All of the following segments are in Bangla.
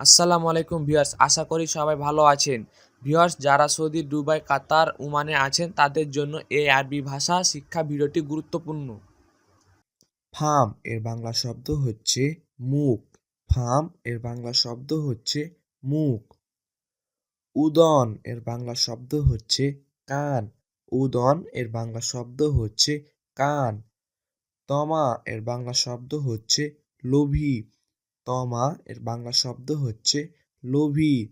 আসসালামু আলাইকুম ভিউয়ার্স, আশা করি সবাই ভালো আছেন। ভিউয়ার্স, যারা সৌদি, দুবাই, কাতার ওমানে আছেন, তাদের জন্য এই আরবি ভাষা শিক্ষা ভিডিওটি গুরুত্বপূর্ণ। ফার্ম এর বাংলা শব্দ হচ্ছে মুখ। ফার্ম এর বাংলা শব্দ হচ্ছে মুখ। উদন, এর বাংলা শব্দ হচ্ছে কান। উদন, এর বাংলা শব্দ হচ্ছে কান। তমা, এর বাংলা শব্দ হচ্ছে লোভী। তমা, এর বাংলা শব্দ হচ্ছে লোভী।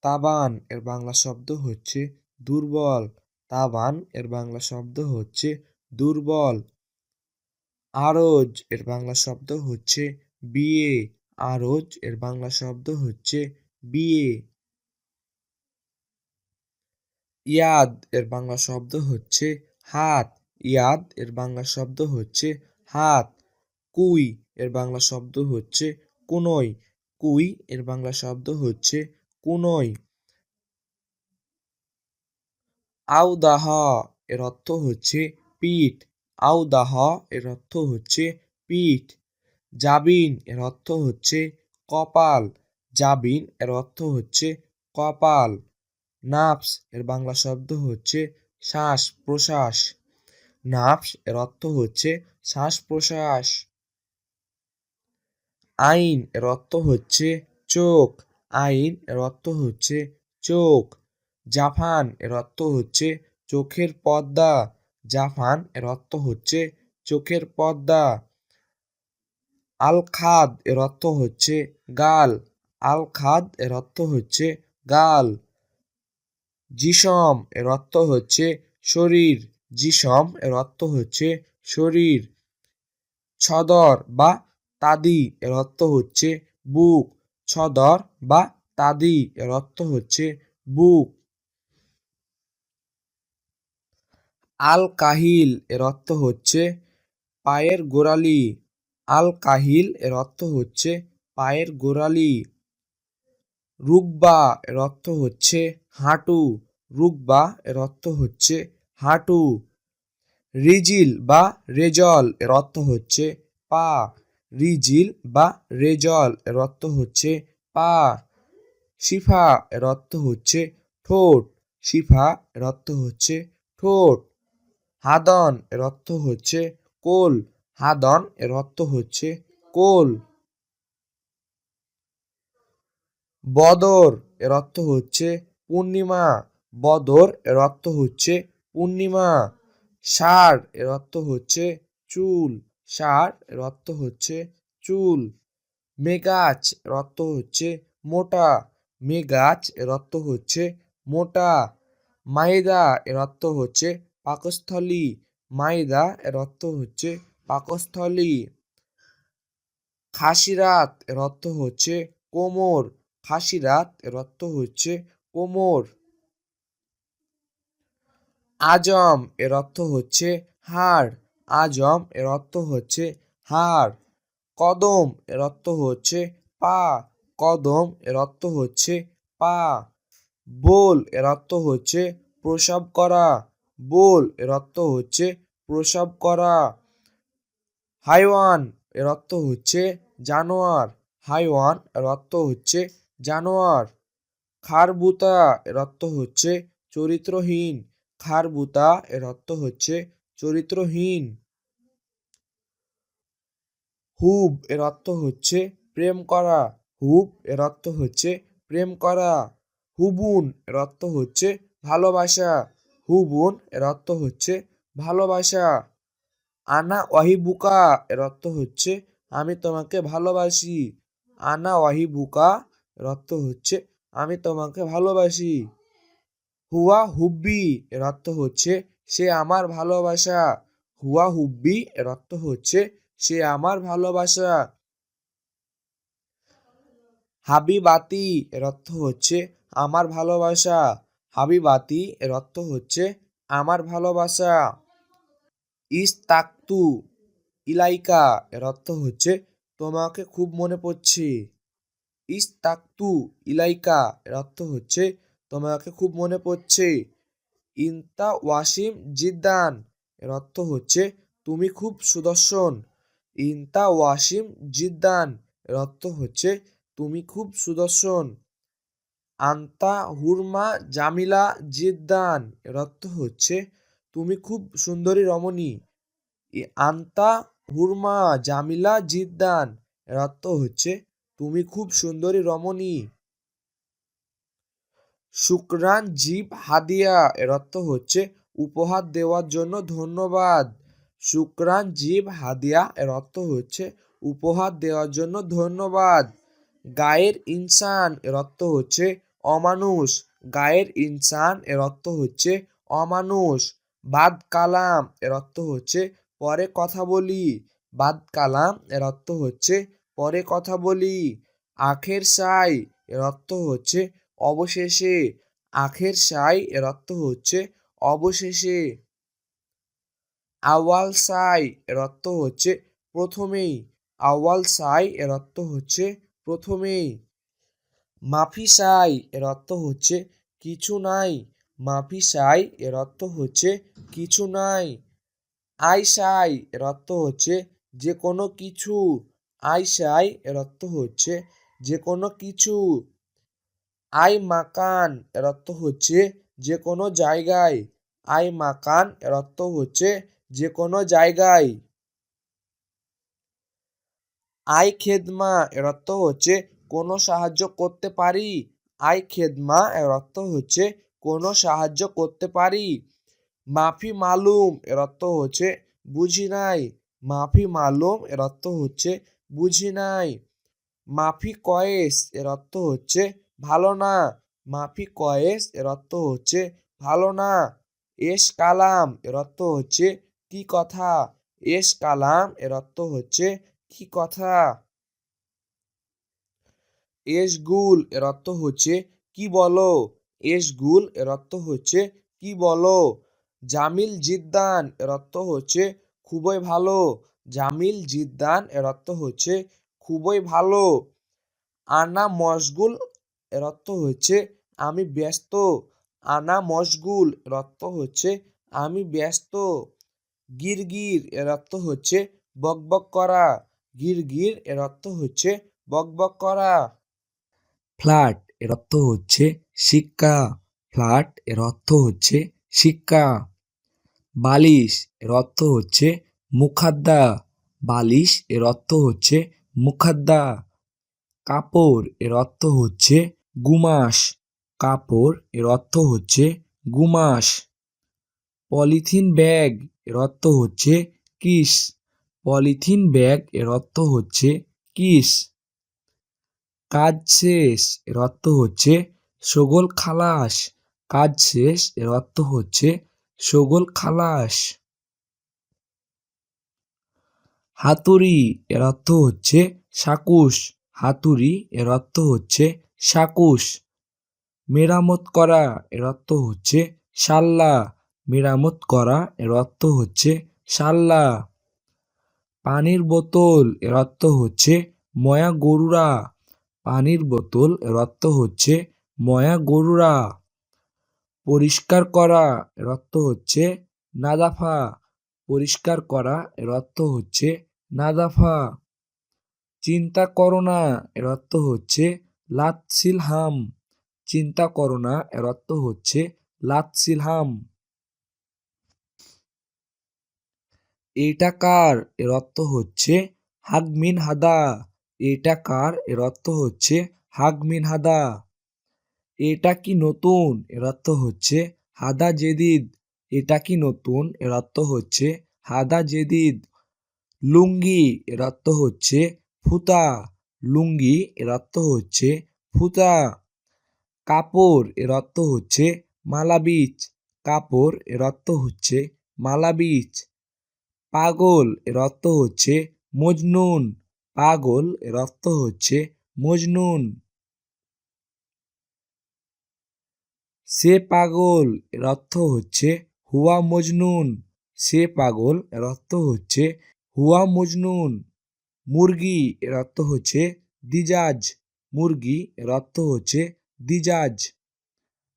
তাবান, এর বাংলা শব্দ হচ্ছে দুর্বল। তাবান, এর বাংলা শব্দ হচ্ছে দুর্বল। আরজ, এর বাংলা শব্দ হচ্ছে বিয়ে। আরজ, এর বাংলা শব্দ হচ্ছে বিয়ে। ইয়াদ, এর বাংলা শব্দ হচ্ছে হাত। ইয়াদ, এর বাংলা শব্দ হচ্ছে হাত। কুই, এর বাংলা শব্দ হচ্ছে কুনই কুই এর বাংলা শব্দ হচ্ছে কুনই আউদাহ এর অর্থ হচ্ছে পিঠ। আউদাহ এর অর্থ হচ্ছে পিঠ। জাবিন এর অর্থ হচ্ছে কপাল। জাবিন এর অর্থ হচ্ছে কপাল। নাফস এর বাংলা শব্দ হচ্ছে শ্বাস প্রশ্বাস। নাফস এর অর্থ হচ্ছে শ্বাস প্রশ্বাস। আইন এর অর্থ হচ্ছে চোখ। আইন এর অর্থ হচ্ছে চোখ। জাফান এর অর্থ হচ্ছে চোখের পর্দা। জাফান এর অর্থ হচ্ছে চোখের পর্দা। আল খাদ এর অর্থ হচ্ছে গাল। আল খাদ এর অর্থ হচ্ছে গাল। জিসম এর অর্থ হচ্ছে শরীর। জিসম এর অর্থ হচ্ছে শরীর। ছদর বা তাদি এর অর্থ হচ্ছে বুক, ছদর বা তাদি এর অর্থ হচ্ছে বুক। আল কাহিল এর অর্থ হচ্ছে পায়ের গোড়ালি। আল কাহিল এর অর্থ হচ্ছে পায়ের গোড়ালি। রুকবা এর অর্থ হচ্ছে হাঁটু। রুকবা এর অর্থ হচ্ছে হাঁটু। রিজিল বা রেজল এর অর্থ হচ্ছে পা। রিজিল বা রেজল এর অর্থ হচ্ছে পা। শিফা এর অর্থ হচ্ছে ঠোঁট। শিফা এর অর্থ হচ্ছে ঠোঁট। হাদন এর অর্থ হচ্ছে কোল। হাদন এর অর্থ হচ্ছে কোল। বদর এর অর্থ হচ্ছে পূর্ণিমা। বদর এর অর্থ হচ্ছে পূর্ণিমা। ষাঁড় এর অর্থ হচ্ছে চুল। ষাঁড় এর অর্থ হচ্ছে চুল। মেগাছ এর অর্থ হচ্ছে মোটা। মেগাছ এর অর্থ হচ্ছে মোটা। মাইদা এর অর্থ হচ্ছে পাকস্থলী। মাইদা এর অর্থ হচ্ছে পাকস্থলী। খাসিরাত এর অর্থ হচ্ছে কোমর। খাসিরাত এর অর্থ হচ্ছে কোমর। আজম এর অর্থ হচ্ছে হাড়। আজম এর অর্থ হচ্ছে হাড় কদম এর অর্থ হচ্ছে পা। কদম এর অর্থ হচ্ছে পা। বোল এর অর্থ হচ্ছে প্রসব করা। বোল এর অর্থ হচ্ছে প্রসব করা। হাইওয়ান এর অর্থ হচ্ছে জানোয়ার। হাইওয়ান এর অর্থ হচ্ছে জানোয়ার। খারবুতা এর অর্থ হচ্ছে চরিত্রহীন। খারবুতা এর অর্থ হচ্ছে চরিত্রহীন। হুব এর অর্থ হচ্ছে প্রেম করা। হুব এর অর্থ হচ্ছে প্রেম করা। হুবুন এর অর্থ হচ্ছে ভালোবাসা। হুবুন এর অর্থ হচ্ছে ভালোবাসা। আনা ওয়াহিবুকা এর অর্থ হচ্ছে আমি তোমাকে ভালোবাসি। আনা ওয়াহিবুকা এর অর্থ হচ্ছে আমি তোমাকে ভালোবাসি। হুয়া হুব্বি এর অর্থ হচ্ছে সে আমার ভালোবাসা। হুয়া হুব্বি, এর অর্থ হচ্ছে, সে আমার ভালোবাসা। হাবিবাতি, এর অর্থ হচ্ছে, আমার ভালোবাসা। হাবিবাতি, এর অর্থ হচ্ছে, আমার ভালোবাসা। ইস্তাকতু, ইলাইকা, এর অর্থ হচ্ছে, তোমাকে খুব মনে পড়ছে। ইস্তাকতু, ইলাইকা, এর অর্থ হচ্ছে, তোমাকে খুব মনে পড়ছে। ইন্তা ওয়াসিম জিদ্দান। এর অর্থ হচ্ছে, তুমি খুব সুদর্শন। ইন্তা ওয়াসিম জিদ্দান। এর অর্থ হচ্ছে, তুমি খুব সুদর্শন। আন্তা হুরমা জামিলা জিদ্দান। এর অর্থ হচ্ছে, তুমি খুব সুন্দরী রমণী। আন্তা হুরমা জামিলা জিদ্দান। এর অর্থ হচ্ছে, তুমি খুব সুন্দরী রমণী। শুক্রান জীব হাদিয়া, এর অর্থ হচ্ছে উপহার দেওয়ার জন্য ধন্যবাদ। শুক্রান জীব হাদিয়া, এর অর্থ হচ্ছে উপহার দেওয়ার জন্য ধন্যবাদ। গায়ের ইনসান, এর অর্থ হচ্ছে অমানুষ। গায়ের ইনসান, এর অর্থ হচ্ছে অমানুষ। বাদ কালাম, এর অর্থ হচ্ছে পরে কথা বলি। বাদ কালাম, এর অর্থ হচ্ছে পরে কথা বলি। আখের সাই, এর অর্থ হচ্ছে অবশেষে আখের সাই এর অর্থ হচ্ছে। অবশেষে আওয়াল সাই এর অর্থ হচ্ছে। প্রথমেই আওয়াল সাই এর অর্থ হচ্ছে। প্রথমেই মাফি সাই এর অর্থ হচ্ছে। কিছু নাই, মাফি সাই এর অর্থ হচ্ছে। কিছু নাই, আই সাই এর অর্থ হচ্ছে। যে কোনো কিছু, আই সাই এর অর্থ হচ্ছে। যে কোনো কিছু আই মাকান এর অর্থ হচ্ছে যে কোনো জায়গায়। আই মাকান এর অর্থ হচ্ছে যে কোনো জায়গায়। আই খেদমা এর অর্থ হচ্ছে কোনো সাহায্য করতে পারি। আই খেদমা এর অর্থ হচ্ছে কোনো সাহায্য করতে পারি। মাফি মালুম এর অর্থ হচ্ছে বুঝি নাই। মাফি মালুম এর অর্থ হচ্ছে বুঝি নাই। মাফি কয়েস এর অর্থ হচ্ছে ভালো না। মাফি কয়েস, এর অর্থ হচ্ছে ভালো না। এস কালাম, এর অর্থ হচ্ছে কি কথা? এস কালাম, এর অর্থ হচ্ছে কি কথা? এস গুল, এর অর্থ হচ্ছে কি বলো? এস গুল, এর অর্থ হচ্ছে কি বলো? জামিল জিদ্দান, এর অর্থ হচ্ছে খুবই ভালো। জামিল জিদ্দান, এর অর্থ হচ্ছে খুবই ভালো। আনা মশগুল এর অর্থ হচ্ছে, আমি ব্যস্ত। আনা মশগুল এর অর্থ হচ্ছে, আমি ব্যস্ত। গিরগির এর অর্থ হচ্ছে বকবক করা। গিরগির এর অর্থ হচ্ছে বকবক করা। ফ্ল্যাট এর অর্থ হচ্ছে শিক্ষা ফ্ল্যাট এর অর্থ হচ্ছে শিক্ষা বালিশ এর অর্থ হচ্ছে, মুখাদ্দা। বালিশ এর অর্থ হচ্ছে, মুখাদ্দা। কাপড় এর অর্থ হচ্ছে গুমাস, কাপড়, এর অর্থ হচ্ছে গুমাস। পলিথিন ব্যাগ, এর অর্থ হচ্ছে কিস। পলিথিন ব্যাগ, এর অর্থ হচ্ছে কিস। কাজ শেষ, এর অর্থ হচ্ছে সগোল খালাস। কাজ শেষ, এর অর্থ হচ্ছে সগোল খালাস। হাতুড়ি, এর অর্থ হচ্ছে সাকুশ। হাতুড়ি, এর অর্থ হচ্ছে সাকুশ। মেরামত করা এর অর্থ হচ্ছে সাল্লা। মেরামত করা এর অর্থ হচ্ছে সাল্লা। পানির বোতল এর অর্থ হচ্ছে ময়া গরুরা। পানির বোতল এর অর্থ হচ্ছে ময়া গরুরা। পরিষ্কার করা এর অর্থ হচ্ছে নাদাফা। পরিষ্কার করা এর অর্থ হচ্ছে নাদাফা। চিন্তা করো না এর অর্থ হচ্ছে লাতসিলহাম চিন্তা করো না, এর অর্থ হচ্ছে লাতসিলহাম এটা কার? এর অর্থ হচ্ছে হাগমিন হাদা এটা কার? এর অর্থ হচ্ছে হাগমিন হাদা এটা কি নতুন? এর অর্থ হচ্ছে হাদা জেদিদ। এটা কি নতুন? এর অর্থ হচ্ছে হাদা জেদিদ। লুঙ্গি, এর অর্থ হচ্ছে ফুতা। লুঙ্গি, এর অর্থ হচ্ছে ফুতা। কাপড়, এর অর্থ হচ্ছে মালাবিচ কাপড়, এর অর্থ হচ্ছে মালাবিচ পাগল, এর অর্থ হচ্ছে মজনুন। পাগল, এর অর্থ হচ্ছে মজনুন। সে পাগল, এর অর্থ হচ্ছে হুয়া মজনুন। সে পাগল, এর অর্থ হচ্ছে হুয়া মজনুন। মুরগি এর অর্থ হচ্ছে দিজাজ। মুরগি এর অর্থ হচ্ছে দিজাজ।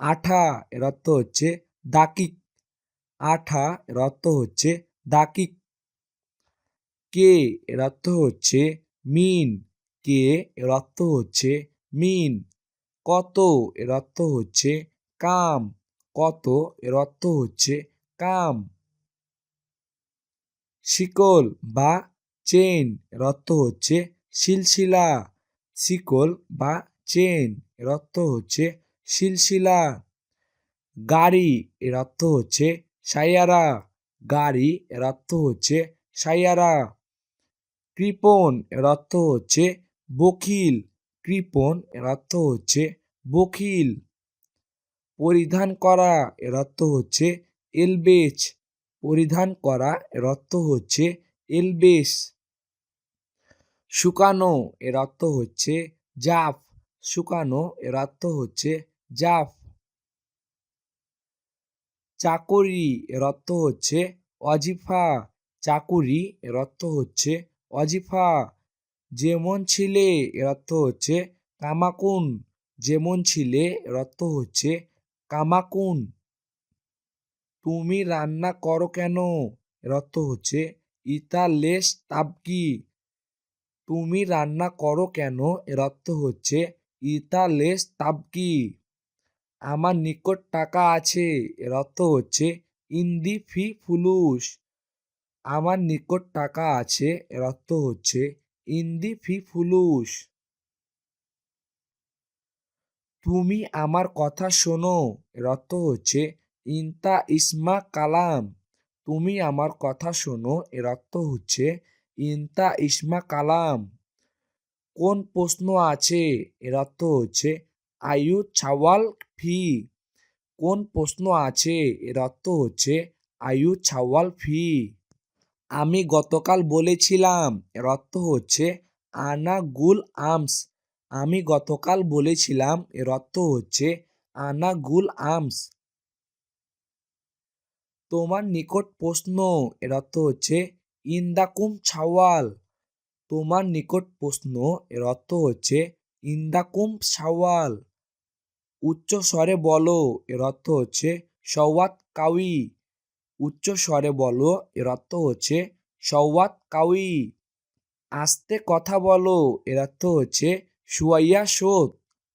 আঠা এর অর্থ হচ্ছে দাকিক। আঠা এর অর্থ হচ্ছে দাকিক। কে এর অর্থ হচ্ছে মিন। কে এর অর্থ হচ্ছে মিন। কত এর অর্থ হচ্ছে কাম। কত এর অর্থ হচ্ছে কাম। শিকল বা চেন এর অর্থ হচ্ছে সিলসিলা শিকল বা চেন এর অর্থ হচ্ছে সিলসিলা গাড়ি এর অর্থ হচ্ছে সাইয়ারা। গাড়ি এর অর্থ হচ্ছে সাইয়ারা। কৃপণ এর অর্থ হচ্ছে বকিল কৃপণ এর অর্থ হচ্ছে বকিল পরিধান করা এর অর্থ হচ্ছে এলবেচ। পরিধান করা এর অর্থ হচ্ছে এলবেস শুকানো এর অর্থ হচ্ছে জাফ, শুকানো এর অর্থ হচ্ছে জাফ। চাকরি এর অর্থ হচ্ছে অজিফা, চাকুরি এর অর্থ হচ্ছে অজিফা। যেমন ছিলে এর অর্থ হচ্ছে কামাকুন, যেমন ছিলে এর অর্থ হচ্ছে কামাকুন। তুমি রান্না করো কেন? এর অর্থ হচ্ছে ইতা লেস তাবকি তুমি রান্না করো কেন? এর অর্থ হচ্ছে ইতা লেস তাবকি। আমার নিকট টাকা আছে। এর অর্থ হচ্ছে, ইন্দি ফি ফুলুস আমার নিকট টাকা আছে। এর অর্থ হচ্ছে, ইন্দি ফি ফুলুস তুমি আমার কথা শোনো। এর অর্থ হচ্ছে, ইনতা ইসমা কালাম। তুমি আমার কথা শোনো। এর অর্থ হচ্ছে ইনতা ইসমা কালাম। কোন প্রশ্ন আছে? এর অর্থ হচ্ছে আয়ু ছাওয়াল ফি কোন প্রশ্ন আছে? এর অর্থ হচ্ছে আয়ু ছাওয়াল ফি আমি গতকাল বলেছিলাম, এর অর্থ হচ্ছে আনা গুল আমস আমি গতকাল বলেছিলাম, এর অর্থ হচ্ছে আনা গুল আমস তোমার নিকট প্রশ্ন, এর অর্থ হচ্ছে ইন্দাকুম ছাওয়াল। তোমার নিকট প্রশ্ন এর অর্থ হচ্ছে, ইন্দাকুম ছাওয়াল। উচ্চ স্বরে বলো, এর অর্থ হচ্ছে, সওয়াত কাউই। উচ্চ স্বরে বলো, এর অর্থ হচ্ছে, সওয়াত কাউই। আস্তে কথা বলো, এর অর্থ হচ্ছে, সুয়াইয়া সোদ।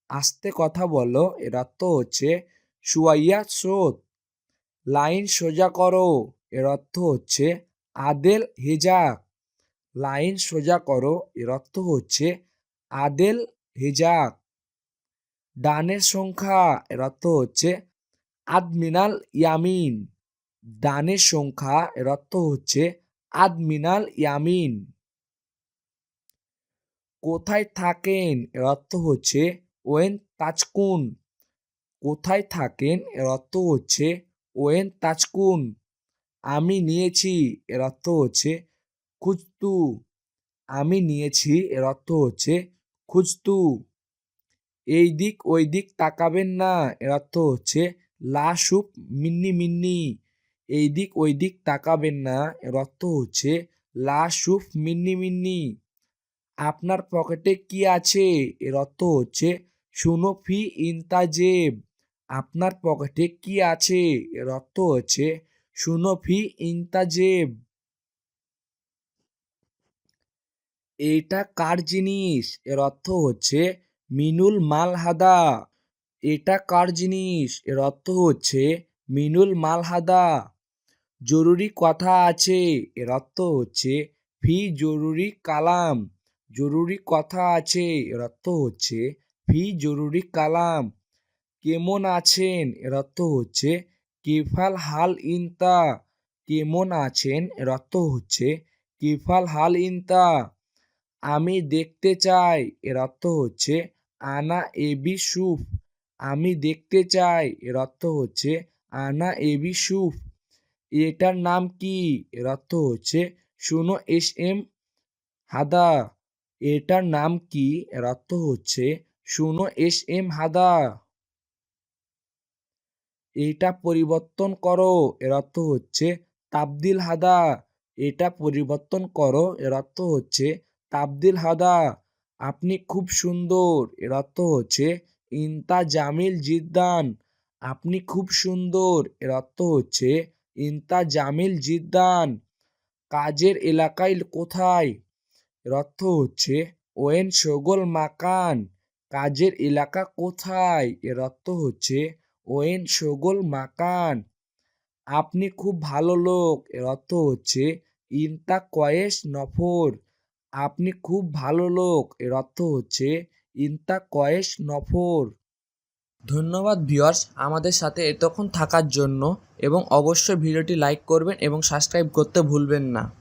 আস্তে কথা বলো, এর অর্থ হচ্ছে, সুয়াইয়া সোদ। লাইন সোজা করো, এর অর্থ হচ্ছে আদেল হেজাক লাইন সোজা করো, এর অর্থ হচ্ছে আদেল হেজাক ডানের সংখ্যা, এর অর্থ হচ্ছে আদমিনাল ইয়ামিন। ডানের সংখ্যা, এর অর্থ হচ্ছে আদমিনাল ইয়ামিন। কোথায় থাকেন, এর অর্থ হচ্ছে ওয়েন তাজকুন। কোথায় থাকেন, এর অর্থ হচ্ছে ওয়েন তাজকুন। আমি নিয়েছি, এর অর্থ হচ্ছে খুঁজতু। আমি নিয়েছি, এর অর্থ হচ্ছে খুঁজতু। এই দিক, ওই দিক তাকাবেন না, এর অর্থ হচ্ছে লা সুপ মিন্নি মিন্নি। এই দিক, ওই দিক তাকাবেন না, এর অর্থ হচ্ছে লা সুফ মিন্নি মিন্নি। আপনার পকেটে কি আছে? এর অর্থ হচ্ছে শুনো ফি ইনতাজেব। আপনার পকেটে কি আছে? এর অর্থ হচ্ছে শুনো ফি ইনতাজেব এইটা কার জিনিস? এর অর্থ হচ্ছে মিনুল মাল হাদা। এটা কার জিনিস? এর অর্থ হচ্ছে মিনুল মাল হাদা। জরুরি কথা আছে। এর অর্থ হচ্ছে ফি জরুরি কালাম। জরুরি কথা আছে। এর অর্থ হচ্ছে ফি জরুরি কালাম। কেমন আছেন? এর অর্থ হচ্ছে কেফাল হাল ইনতা কেমন আছেন? এর অর্থ হচ্ছে, কেফাল হাল ইনতা আমি দেখতে চাই এর অর্থ হচ্ছে, আনা এবি সুফ, আমি দেখতে চাই এর অর্থ হচ্ছে, আনা এবি সুফ, এটার নাম কি? এর অর্থ হচ্ছে, শুনো এস এম হাদা, এটার নাম কি? এর অর্থ হচ্ছে, শুনো এস এম হাদা। এটা পরিবর্তন করো, এর অর্থ হচ্ছে তাবদিল হাদা। এটা পরিবর্তন করো, এর অর্থ হচ্ছে তাবদিল হাদা। আপনি খুব সুন্দর, এর অর্থ হচ্ছে ইনতা জামিল জিদ্দান। আপনি খুব সুন্দর, এর অর্থ হচ্ছে ইনতা জামিল জিদ্দান। কাজের এলাকায় কোথায়? এর অর্থ হচ্ছে ওয়েন শগল মাকান। কাজের এলাকা কোথায়? এর অর্থ হচ্ছে ওয়েন শগল মাকান। আপনি খুব ভালো লোক। এর অর্থ হচ্ছে ইনতা কয়েস নফর। আপনি খুব ভালো লোক। এর অর্থ হচ্ছে ইনতা কয়েস নফর। ধন্যবাদ ভিউয়ার্স আমাদের সাথে এতক্ষণ থাকার জন্য এবং অবশ্যই ভিডিওটি লাইক করবেন এবং সাবস্ক্রাইব করতে ভুলবেন না।